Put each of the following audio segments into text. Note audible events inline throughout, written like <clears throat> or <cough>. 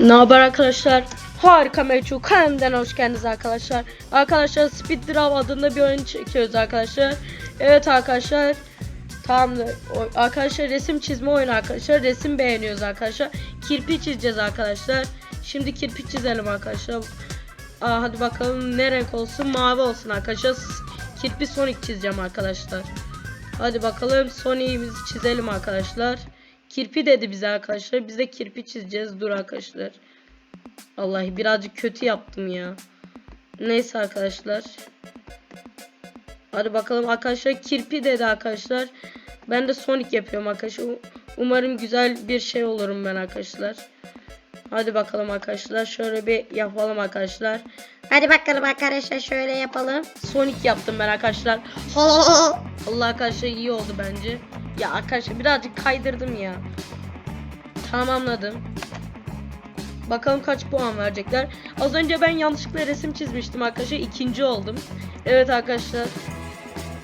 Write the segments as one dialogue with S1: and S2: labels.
S1: Ne haber arkadaşlar? Harika Meçhul kanalından hoş geldiniz arkadaşlar. Arkadaşlar Speed Draw adında bir oyun çekiyoruz arkadaşlar. Evet arkadaşlar. Tamamdır. Arkadaşlar resim çizme oyunu arkadaşlar. Resim beğeniyoruz arkadaşlar. Kirpi çizeceğiz arkadaşlar. Şimdi kirpi çizelim arkadaşlar. Aa, hadi bakalım ne renk olsun? Mavi olsun arkadaşlar. Kirpi Sonic çizeceğim arkadaşlar. Hadi bakalım Sonic'imizi çizelim arkadaşlar. Kirpi dedi bize arkadaşlar. Biz de kirpi çizeceğiz. Dur arkadaşlar. Vallahi birazcık kötü yaptım ya. Neyse arkadaşlar. Hadi bakalım arkadaşlar kirpi dedi arkadaşlar. Ben de Sonic yapıyorum arkadaşlar. Umarım güzel bir şey olurum ben arkadaşlar. Hadi bakalım arkadaşlar. Şöyle bir yapalım arkadaşlar.
S2: Hadi bakalım arkadaşlar şöyle yapalım.
S1: Sonic yaptım ben arkadaşlar. <laughs> Allah arkadaşlar iyi oldu bence. Ya arkadaşlar birazcık kaydırdım ya. Tamamladım. Bakalım kaç puan verecekler. Az önce ben yanlışlıkla resim çizmiştim arkadaşlar. ikinci oldum. Evet arkadaşlar.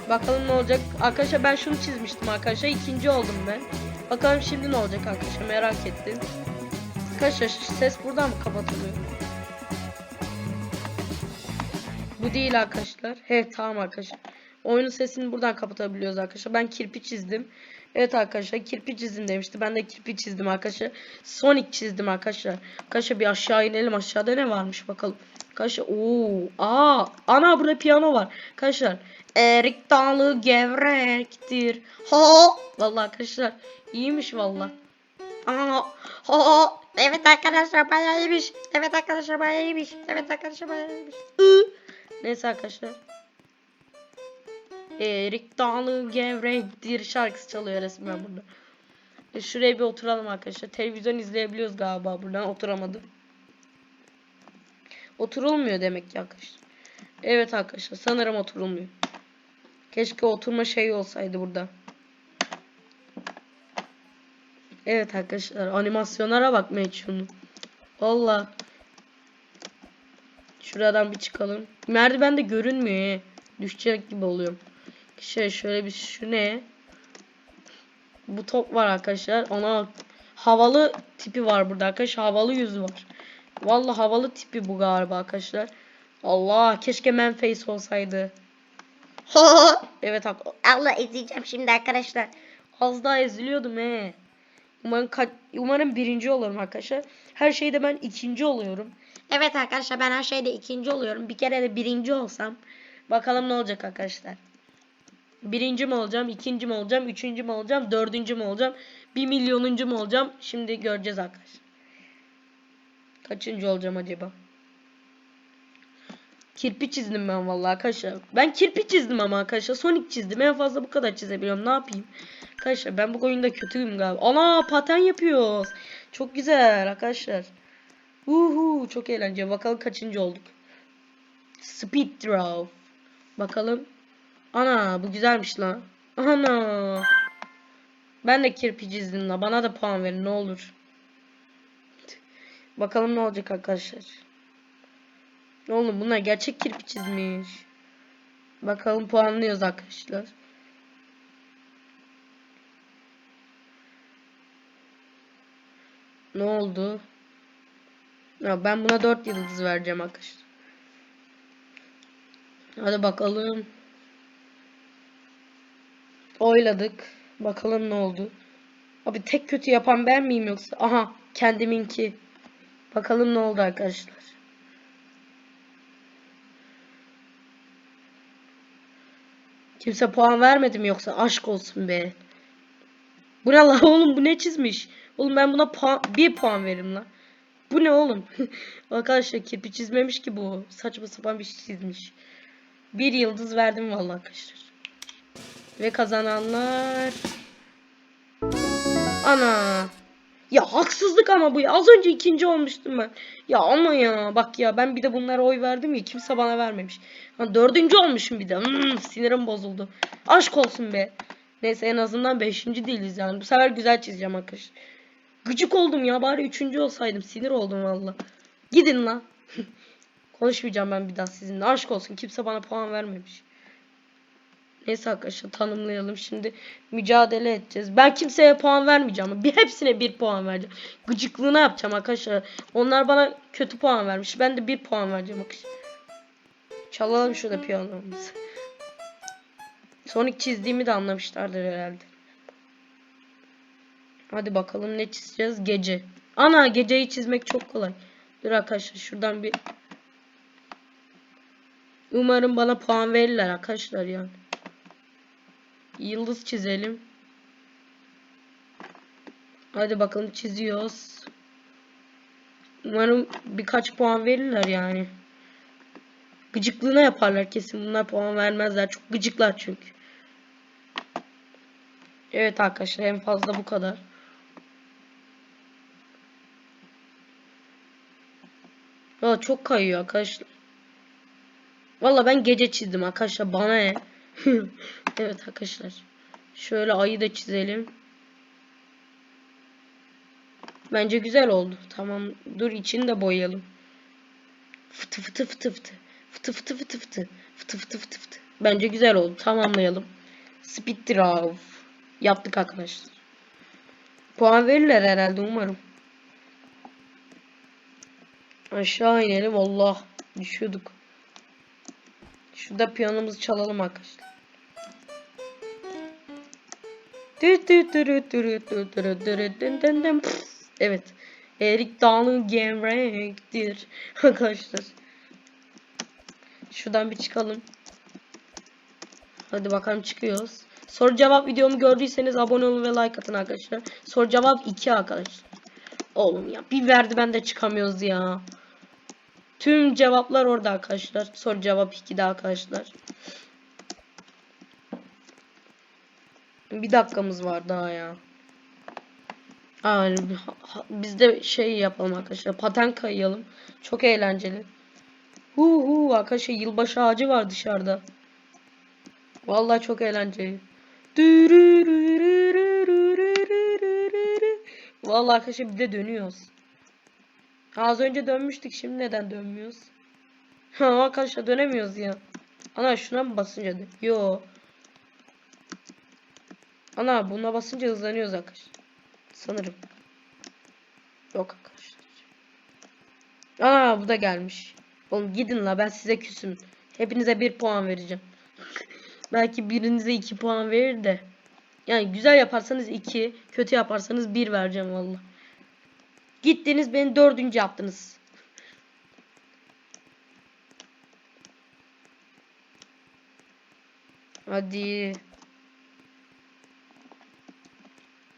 S1: Bakalım ne olacak. Arkadaşlar ben şunu çizmiştim arkadaşlar. ikinci oldum ben. Bakalım şimdi ne olacak arkadaşlar merak ettim. Arkadaşlar ses buradan mı kapatılıyor? Bu değil arkadaşlar. Evet tamam arkadaşlar. Oyunun sesini buradan kapatabiliyoruz arkadaşlar. Ben kirpi çizdim. Evet arkadaşlar kirpi çizdim demişti. Ben de kirpi çizdim arkadaşlar. Sonic çizdim arkadaşlar. Arkadaşlar bir aşağı inelim. Aşağıda ne varmış bakalım. Arkadaşlar ooo. Aa, ana burada piyano var. Arkadaşlar erik dalı gevrektir. Ha. Vallahi arkadaşlar iyiymiş vallahi.
S2: Aa, ho, evet arkadaşlar bayağı iyiymiş. Evet arkadaşlar bayağı iyiymiş. Evet arkadaşlar bayağı iyiymiş.
S1: Neyse arkadaşlar. Erik Dalı gevrektir şarkısı çalıyor resmen burada. E, şuraya bir oturalım arkadaşlar. Televizyon izleyebiliyoruz galiba buradan. Oturamadım. Oturulmuyor demek ki arkadaşlar. Evet arkadaşlar sanırım oturulmuyor. Keşke oturma şeyi olsaydı burada. Evet arkadaşlar animasyonlara bakmaya şunu. Valla. Şuradan bir çıkalım. Merdiven de görünmüyor. Düşecek gibi oluyorum. Şöyle şöyle bir şu ne? Bu top var arkadaşlar. Ona havalı tipi var burada arkadaşlar. Havalı yüzü var. Vallahi havalı tipi bu galiba arkadaşlar. Allah keşke man face olsaydı.
S2: Ho, <laughs>
S1: Evet
S2: Allah izleyeceğim şimdi arkadaşlar.
S1: az daha eziliyordum he. Umarım umarım birinci olurum arkadaşlar. Her şeyde ben ikinci oluyorum.
S2: Evet arkadaşlar ben her şeyde ikinci oluyorum.
S1: Bir kere de birinci olsam bakalım ne olacak arkadaşlar. Birinci mi olacağım, ikinci mi olacağım, üçüncü mü olacağım, dördüncü mü olacağım, bir milyonuncu mu olacağım? Şimdi göreceğiz arkadaşlar. Kaçıncı olacağım acaba? Kirpi çizdim ben vallahi arkadaşlar. Ben kirpi çizdim ama arkadaşlar. Sonic çizdim. En fazla bu kadar çizebiliyorum. Ne yapayım? Arkadaşlar ben bu oyunda kötüyüm galiba. Ana paten yapıyoruz. Çok güzel arkadaşlar. Uhu çok eğlenceli. Bakalım kaçıncı olduk. Speed draw. Bakalım. Ana bu güzelmiş lan. Ana. Ben de kirpi çizdim la. Bana da puan verin ne olur. Bakalım ne olacak arkadaşlar. Oğlum bunlar gerçek kirpi çizmiş. Bakalım puanlıyoruz arkadaşlar. Ne oldu? Ya ben buna 4 yıldız vereceğim arkadaşlar. Hadi bakalım. Oyladık. Bakalım ne oldu. Abi tek kötü yapan ben miyim yoksa? Aha kendiminki. Bakalım ne oldu arkadaşlar. Kimse puan vermedi mi yoksa aşk olsun be. Bu ne la <laughs> oğlum bu ne çizmiş? Oğlum ben buna puan, bir puan veririm la. Bu ne oğlum? <laughs> arkadaşlar kirpi çizmemiş ki bu. Saçma sapan bir şey çizmiş. Bir yıldız verdim vallahi arkadaşlar. Ve kazananlar... Ana. Ya haksızlık ama bu ya. Az önce ikinci olmuştum ben. Ya ama ya bak ya ben bir de bunlara oy verdim ya kimse bana vermemiş. Ha, dördüncü olmuşum bir de. Hmm, sinirim bozuldu. Aşk olsun be. Neyse en azından beşinci değiliz yani. Bu sefer güzel çizeceğim arkadaşlar. Gıcık oldum ya bari üçüncü olsaydım. Sinir oldum valla. Gidin lan. <laughs> Konuşmayacağım ben bir daha sizinle. Aşk olsun kimse bana puan vermemiş. Neyse arkadaşlar tanımlayalım şimdi. Mücadele edeceğiz. Ben kimseye puan vermeyeceğim. Bir hepsine bir puan vereceğim. Gıcıklığına yapacağım arkadaşlar. Onlar bana kötü puan vermiş. Ben de bir puan vereceğim arkadaşlar. Çalalım şurada piyanomuzu. Sonic çizdiğimi de anlamışlardır herhalde. Hadi bakalım ne çizeceğiz? Gece. Ana geceyi çizmek çok kolay. Dur arkadaşlar şuradan bir Umarım bana puan verirler arkadaşlar yani. Yıldız çizelim. Hadi bakalım çiziyoruz. Umarım birkaç puan verirler yani. Gıcıklığına yaparlar kesin. Bunlar puan vermezler. Çok gıcıklar çünkü. Evet arkadaşlar en fazla bu kadar. Aa, çok kayıyor arkadaşlar. Valla ben gece çizdim arkadaşlar. Bana ne? <laughs> evet arkadaşlar. Şöyle ayı da çizelim. Bence güzel oldu. Tamam. Dur içini de boyayalım. Fıtı fıtı fıtı fıtı. Fıtı fıtı fıtı fıtı. Fıtı fıtı fıtı fıtı. Bence güzel oldu. Tamamlayalım. Speed Drive. Yaptık arkadaşlar. Puan verirler herhalde umarım. Aşağı inelim. Allah. Düşüyorduk. Şurada piyanomuzu çalalım arkadaşlar. Evet. Erik Dağ'ın gevrektir. <laughs> Arkadaşlar. Şuradan bir çıkalım. Hadi bakalım çıkıyoruz. Soru cevap videomu gördüyseniz abone olun ve like atın arkadaşlar. Soru cevap 2 arkadaşlar. Oğlum ya bir verdi ben de çıkamıyoruz ya. Tüm cevaplar orada arkadaşlar. Soru cevap 2'de arkadaşlar. Bir dakikamız var daha ya. Aa, biz de şey yapalım arkadaşlar. Paten kayalım. Çok eğlenceli. Hu hu arkadaşlar yılbaşı ağacı var dışarıda. Vallahi çok eğlenceli. Vallahi arkadaşlar bir de dönüyoruz. Az önce dönmüştük şimdi neden dönmüyoruz? Ha arkadaşlar dönemiyoruz ya. Ana şuna mı basınca? Yo. Ana buna basınca hızlanıyoruz arkadaşlar. Sanırım. Yok arkadaşlar. Ana bu da gelmiş. Oğlum gidin la ben size küsüm. Hepinize bir puan vereceğim. <laughs> Belki birinize iki puan verir de. Yani güzel yaparsanız iki, kötü yaparsanız bir vereceğim vallahi. Gittiniz beni dördüncü yaptınız. Hadi.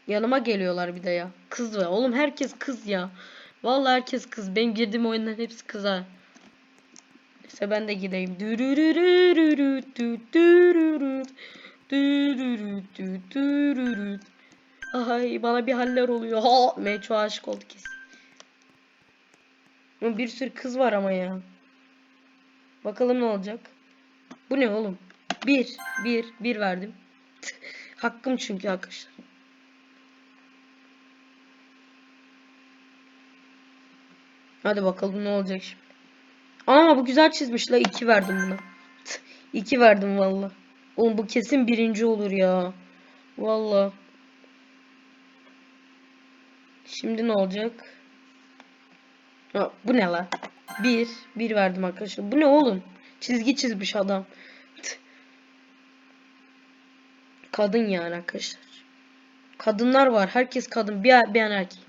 S1: Yanıma geliyorlar bir de ya. Kız var. Oğlum herkes kız ya. Vallahi herkes kız. Benim girdiğim oyunların hepsi kız ha. İşte ben de gideyim. Ay bana bir haller oluyor. Ha, Meço aşık oldu kesin. Bir sürü kız var ama ya. Bakalım ne olacak. Bu ne oğlum? Bir, bir, bir verdim. Hakkım çünkü arkadaşlar. Hadi bakalım ne olacak şimdi. Aa bu güzel çizmiş la. 2 verdim buna. 2 verdim valla. Oğlum bu kesin birinci olur ya. Valla. Şimdi ne olacak? Ha, bu ne la? 1. 1 verdim arkadaşlar. Bu ne oğlum? Çizgi çizmiş adam. Kadın yani arkadaşlar. Kadınlar var. Herkes kadın. Bir, bir an erkek.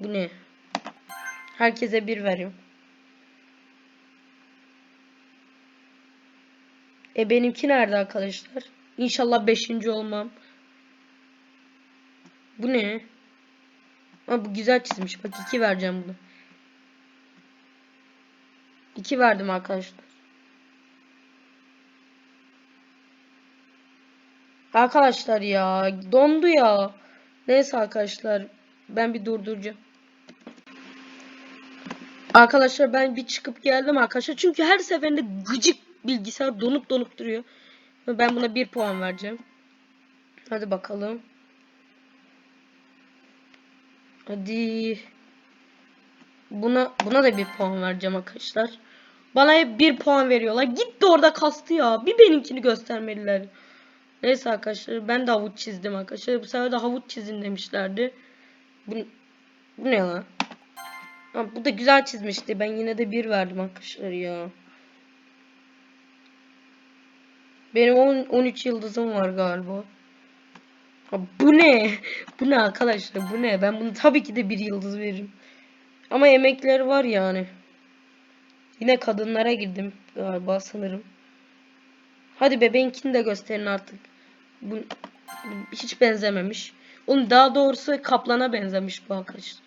S1: Bu ne? Herkese bir veriyorum. E benimki nerede arkadaşlar? İnşallah beşinci olmam. Bu ne? Ama bu güzel çizmiş. Bak iki vereceğim bunu. İki verdim arkadaşlar. Arkadaşlar ya dondu ya. Neyse arkadaşlar ben bir durduracağım. Arkadaşlar ben bir çıkıp geldim arkadaşlar. Çünkü her seferinde gıcık bilgisayar donup donup duruyor. Ben buna bir puan vereceğim. Hadi bakalım. Hadi. Buna buna da bir puan vereceğim arkadaşlar. Bana hep bir puan veriyorlar. Gitti orada kastı ya. Bir benimkini göstermeliler. Neyse arkadaşlar ben de havuç çizdim arkadaşlar. Bu sefer de havuç çizin demişlerdi. Bu, bu ne lan? Ha, bu da güzel çizmişti. Ben yine de bir verdim arkadaşlar ya. Benim 10, 13 yıldızım var galiba. Ha, bu ne? Bu ne arkadaşlar? Bu ne? Ben bunu tabii ki de bir yıldız veririm. Ama emekleri var yani. Yine kadınlara girdim galiba sanırım. Hadi bebeğinkini de gösterin artık. Bu, hiç benzememiş. Onun daha doğrusu kaplana benzemiş bu arkadaşlar.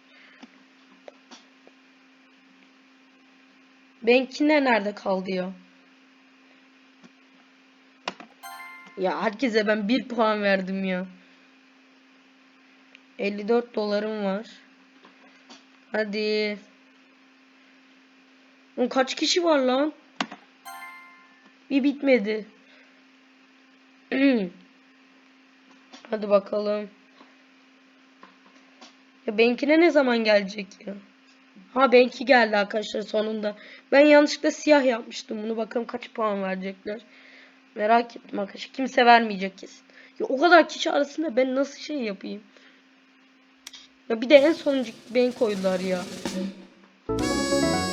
S1: Benimkine nerede kaldı ya? Ya herkese ben bir puan verdim ya. 54 dolarım var. Hadi. Oğlum kaç kişi var lan? Bir bitmedi. <clears throat> Hadi bakalım. Ya benimkine ne zaman gelecek ya? Ha benimki geldi arkadaşlar sonunda. Ben yanlışlıkla siyah yapmıştım bunu. Bakalım kaç puan verecekler. Merak ettim arkadaşlar. Kimse vermeyecek kesin. Ya o kadar kişi arasında ben nasıl şey yapayım? Ya bir de en sonuncu beni koydular ya.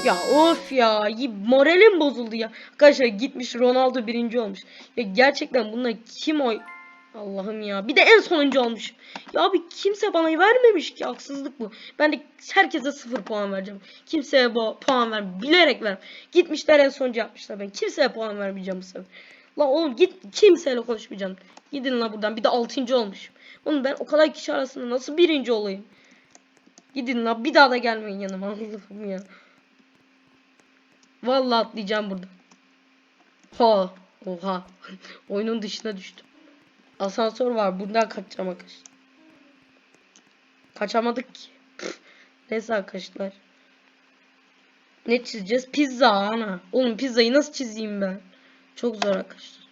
S1: Ya of ya. Moralim bozuldu ya. Arkadaşlar gitmiş Ronaldo birinci olmuş. Ya gerçekten bunlar kim oy... Allah'ım ya. Bir de en sonuncu olmuş. Ya abi kimse bana vermemiş ki. Haksızlık bu. Ben de herkese sıfır puan vereceğim. Kimseye bu puan ver. Bilerek ver. Gitmişler en sonuncu yapmışlar. Ben kimseye puan vermeyeceğim bu sefer. Lan oğlum git kimseyle konuşmayacağım. Gidin la buradan. Bir de altıncı olmuş. Oğlum ben o kadar kişi arasında nasıl birinci olayım? Gidin la bir daha da gelmeyin yanıma. <laughs> Allah'ım ya. Vallahi atlayacağım burada. Ha. Oha. <laughs> Oyunun dışına düştüm. Asansör var. Buradan kaçacağım arkadaşlar. Kaçamadık ki. Püf. Neyse arkadaşlar. Ne çizeceğiz? Pizza ana. Oğlum pizzayı nasıl çizeyim ben? Çok zor arkadaşlar.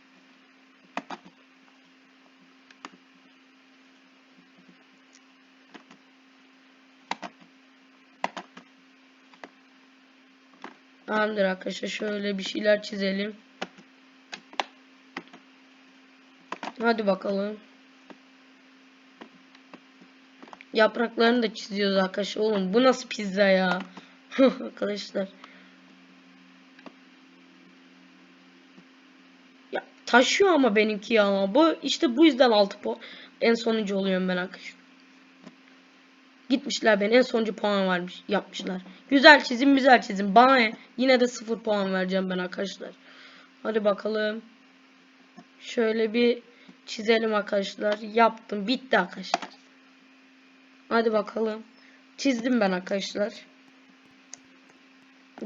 S1: Tamamdır arkadaşlar. Şöyle bir şeyler çizelim. Hadi bakalım. Yapraklarını da çiziyoruz arkadaşlar. Oğlum bu nasıl pizza ya? <laughs> arkadaşlar. Ya taşıyor ama benimki ya. Bu işte bu yüzden 6 puan. En sonuncu oluyorum ben arkadaşlar. Gitmişler beni en sonuncu puan vermiş yapmışlar. Güzel çizim güzel çizim. Bana ne? Yine de 0 puan vereceğim ben arkadaşlar. Hadi bakalım. Şöyle bir çizelim arkadaşlar. Yaptım. Bitti arkadaşlar. Hadi bakalım. Çizdim ben arkadaşlar.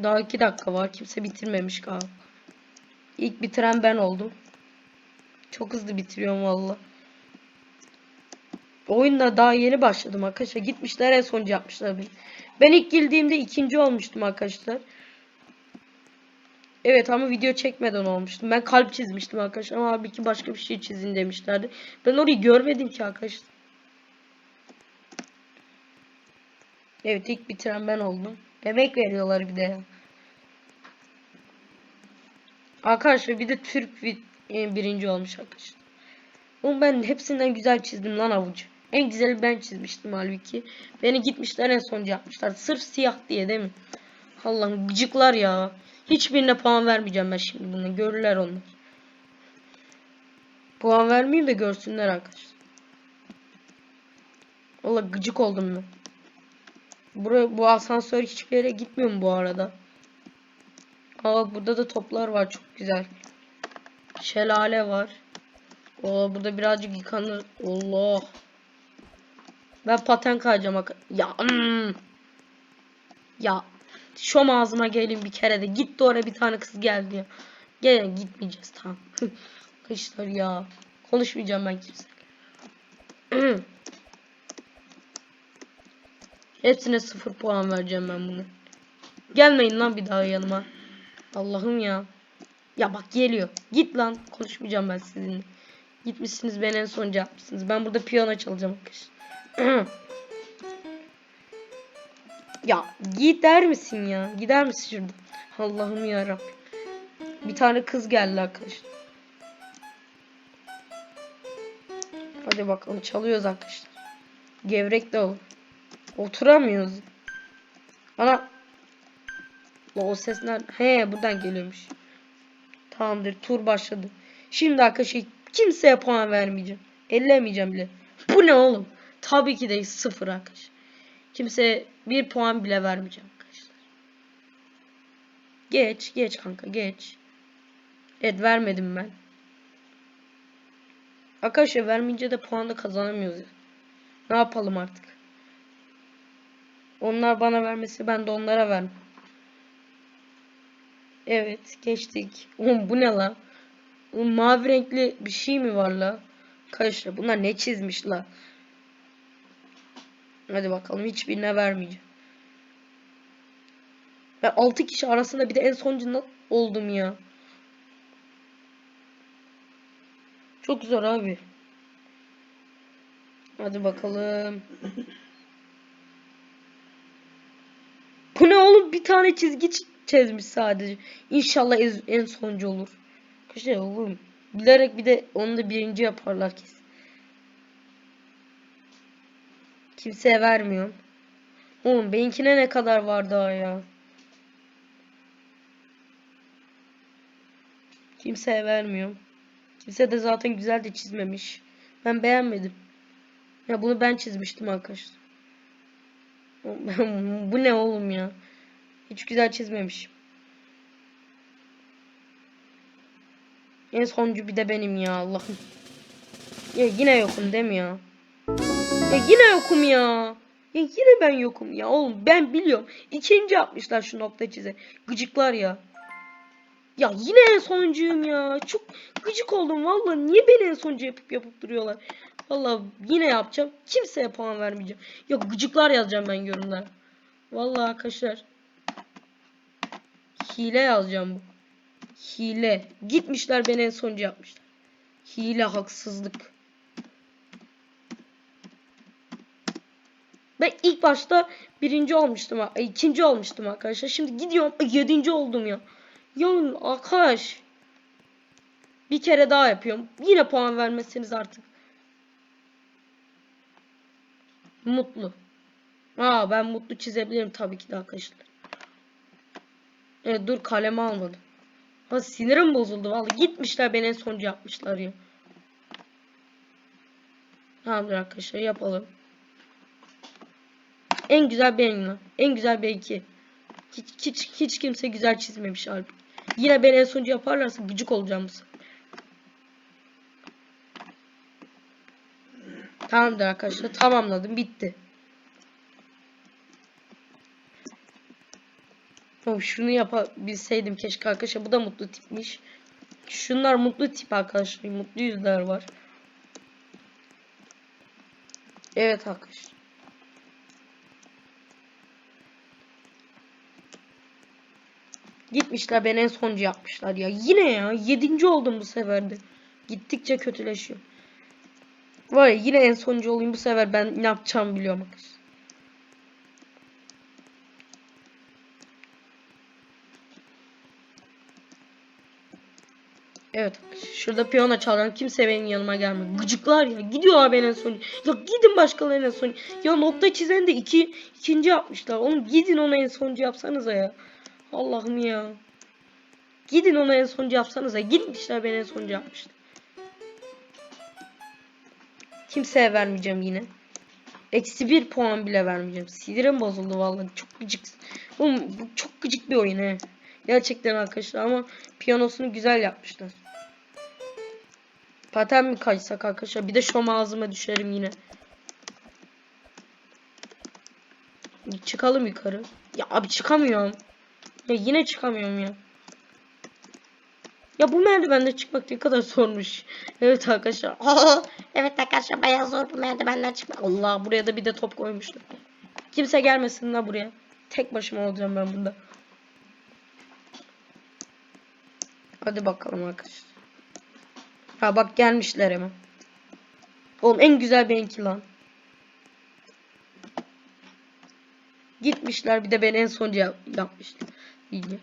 S1: Daha 2 dakika var. Kimse bitirmemiş galiba. İlk bitiren ben oldum. Çok hızlı bitiriyorum valla. Oyunda daha yeni başladım arkadaşlar. Gitmişler en sonuncu yapmışlar beni. Ben ilk girdiğimde ikinci olmuştum arkadaşlar. Evet ama video çekmeden olmuştum. Ben kalp çizmiştim arkadaşlar ama abi ki başka bir şey çizin demişlerdi. Ben orayı görmedim ki arkadaşlar. Evet ilk bitiren ben oldum. Emek veriyorlar bir de ya. Arkadaşlar bir de Türk e, birinci olmuş arkadaşlar. Oğlum ben hepsinden güzel çizdim lan avucu. En güzeli ben çizmiştim halbuki. Beni gitmişler en sonuncu yapmışlar. Sırf siyah diye değil mi? Allah'ım gıcıklar ya. Hiçbirine puan vermeyeceğim ben şimdi bunu. Görürler onlar. Puan vermeyeyim de görsünler arkadaşlar. Valla gıcık oldum ben. Buraya, bu asansör hiçbir yere gitmiyor mu bu arada? Aa burada da toplar var çok güzel. Şelale var. Oo burada birazcık yıkanır. Allah. Ben paten kayacağım. bak- Ya. Ya. Şom ağzıma gelin bir kere de. Gitti oraya bir tane kız geldi ya. Gel gitmeyeceğiz tamam. <laughs> Kışlar ya. Konuşmayacağım ben kimseyle. <clears throat> Hepsine sıfır puan vereceğim ben bunu. Gelmeyin lan bir daha yanıma. Allah'ım ya. Ya bak geliyor. Git lan. Konuşmayacağım ben sizinle. Gitmişsiniz beni en sonuncu yapmışsınız. Ben burada piyano çalacağım arkadaşlar. <clears throat> ya gider misin ya? Gider misin şuradan? Allah'ım ya Bir tane kız geldi arkadaşlar. Hadi bakalım çalıyoruz arkadaşlar. Gevrek de olur. Oturamıyoruz. Ana. O ses nerede? He buradan geliyormuş. Tamamdır tur başladı. Şimdi arkadaşlar kimseye puan vermeyeceğim. Ellemeyeceğim bile. Bu ne oğlum? Tabii ki de sıfır arkadaş. Kimseye bir puan bile vermeyeceğim arkadaşlar. Geç geç kanka geç. Evet vermedim ben. Arkadaşlar vermeyince de puan da kazanamıyoruz. Ne yapalım artık? Onlar bana vermesi ben de onlara vermem. Evet geçtik. Oğlum bu ne la? Mavi renkli bir şey mi var la? Arkadaşlar bunlar ne çizmiş la? Hadi bakalım hiçbirine vermeyeceğim. Ben 6 kişi arasında bir de en sonuncu oldum ya. Çok zor abi. Hadi bakalım. Bu ne oğlum? Bir tane çizgi çizmiş sadece. İnşallah en sonuncu olur. Arkadaşlar oğlum. Bilerek bir de onu da birinci yaparlar kesin. Kimseye vermiyorum. Oğlum benimkine ne kadar var daha ya. Kimseye vermiyorum. Kimse de zaten güzel de çizmemiş. Ben beğenmedim. Ya bunu ben çizmiştim arkadaşlar. <laughs> Bu ne oğlum ya? Hiç güzel çizmemişim. En sonuncu bir de benim ya Allah'ım. Ya yine yokum değil mi ya? Ya yine yokum ya. Ya yine ben yokum ya oğlum ben biliyorum. İkinci yapmışlar şu nokta çize. Gıcıklar ya. Ya yine en sonuncuyum ya. Çok gıcık oldum valla. Niye beni en sonuncu yapıp yapıp duruyorlar? Valla yine yapacağım. Kimseye puan vermeyeceğim. Ya gıcıklar yazacağım ben yorumlara. Valla arkadaşlar. Hile yazacağım bu. Hile. Gitmişler beni en sonuncu yapmışlar. Hile haksızlık. Ben ilk başta birinci olmuştum. ikinci olmuştum arkadaşlar. Şimdi gidiyorum ay, yedinci oldum ya. Ya arkadaş. Bir kere daha yapıyorum. Yine puan vermezseniz artık. Mutlu. Aa ben mutlu çizebilirim tabii ki de arkadaşlar. Evet dur kalemi almadım. Ha sinirim bozuldu vallahi gitmişler beni en sonuncu yapmışlar ya. Tamamdır arkadaşlar yapalım. En güzel benim lan. En güzel benimki. Hiç, hiç, hiç kimse güzel çizmemiş abi. Yine beni en sonuncu yaparlarsa gıcık olacağım. Tamamdır arkadaşlar tamamladım bitti. Oh, şunu yapabilseydim keşke arkadaşlar. Bu da mutlu tipmiş. Şunlar mutlu tip arkadaşlar. Mutlu yüzler var. Evet arkadaşlar. Gitmişler beni en sonuncu yapmışlar ya. Yine ya. Yedinci oldum bu sefer de. Gittikçe kötüleşiyor. Var ya yine en sonuncu olayım bu sefer ben ne yapacağımı biliyorum arkadaşlar. Evet şurada piyano çalan kimse benim yanıma gelmiyor. Gıcıklar ya gidiyorlar benim en sonuncu. Ya gidin başkalarının en sonuncu. Ya nokta çizen de iki, ikinci yapmışlar. Oğlum gidin onu en sonuncu yapsanıza ya. Allah'ım ya. Gidin onu en sonuncu yapsanıza. Gitmişler beni en sonuncu yapmışlar. Kimseye vermeyeceğim yine. Eksi bir puan bile vermeyeceğim. Sinirim bozuldu vallahi. Çok gıcık. Oğlum bu çok gıcık bir oyun he. Gerçekten arkadaşlar ama piyanosunu güzel yapmışlar. Paten mi kaçsak arkadaşlar? Bir de şom ağzıma düşerim yine. Çıkalım yukarı. Ya abi çıkamıyorum. Ya yine çıkamıyorum ya. Ya bu merdivende çıkmak ne kadar zormuş. Evet arkadaşlar.
S2: Evet arkadaşlar bayağı zor bu merdivenden çıkmak.
S1: Allah buraya da bir de top koymuşlar. Kimse gelmesin la buraya. Tek başıma olacağım ben bunda. Hadi bakalım arkadaşlar. Ha bak gelmişler hemen. Oğlum en güzel benimki lan. Gitmişler bir de beni en yap yapmışlar. İyi.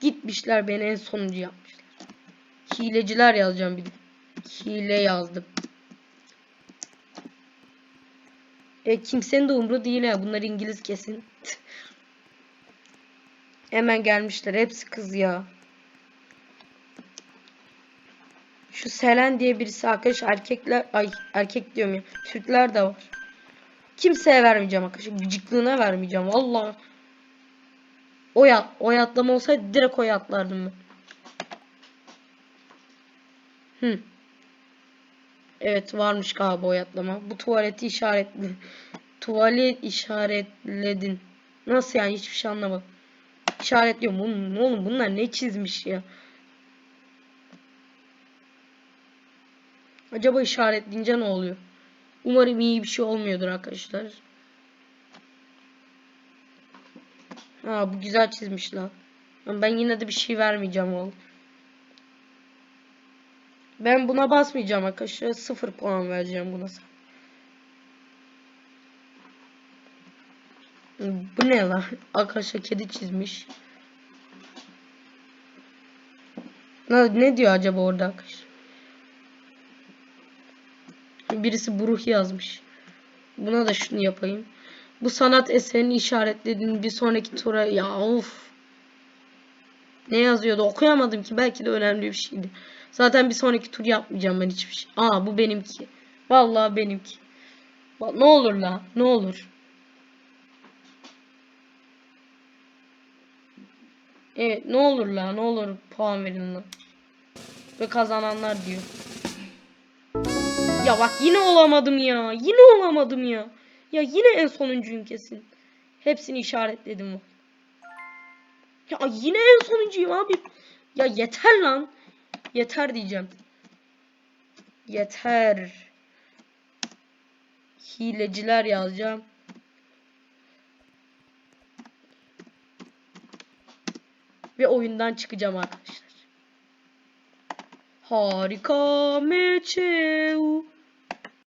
S1: Gitmişler beni en sonuncu yapmışlar. Hileciler yazacağım bir de. Hile yazdım. E kimsenin de umru değil ha. Bunlar İngiliz kesin. Hemen gelmişler. Hepsi kız ya. Şu Selen diye birisi arkadaş erkekler ay erkek diyorum ya. Türkler de var. Kimseye vermeyeceğim arkadaşlar. Gıcıklığına vermeyeceğim. Vallahi. Oy, at, oy atlama olsaydı direkt oy atlardım ben. Hı. Evet varmış galiba oy atlama. Bu tuvaleti işaretli. <laughs> Tuvalet işaretledin. Nasıl yani hiçbir şey anlamadım. İşaretliyorum. Oğlum, oğlum bunlar ne çizmiş ya. Acaba işaretleyince ne oluyor? Umarım iyi bir şey olmuyordur arkadaşlar. Ha bu güzel çizmiş lan. Ben yine de bir şey vermeyeceğim oğlum. Ben buna basmayacağım arkadaşlar. Sıfır puan vereceğim buna. Bu ne lan? Arkadaşlar kedi çizmiş. Ne, diyor acaba orada arkadaşlar? Birisi buruh yazmış. Buna da şunu yapayım. Bu sanat eserini işaretledin bir sonraki tura ya of. Ne yazıyordu okuyamadım ki belki de önemli bir şeydi. Zaten bir sonraki tur yapmayacağım ben hiçbir şey. Aa bu benimki. Vallahi benimki. Ne olur la ne olur. Evet ne olur la ne olur puan verin la. Ve kazananlar diyor. Ya bak yine olamadım ya. Yine olamadım ya. Ya yine en sonuncuyum kesin. Hepsini işaretledim bak. Ya yine en sonuncuyum abi. Ya yeter lan. Yeter diyeceğim. Yeter. Hileciler yazacağım. Ve oyundan çıkacağım arkadaşlar. Harika Meçeu.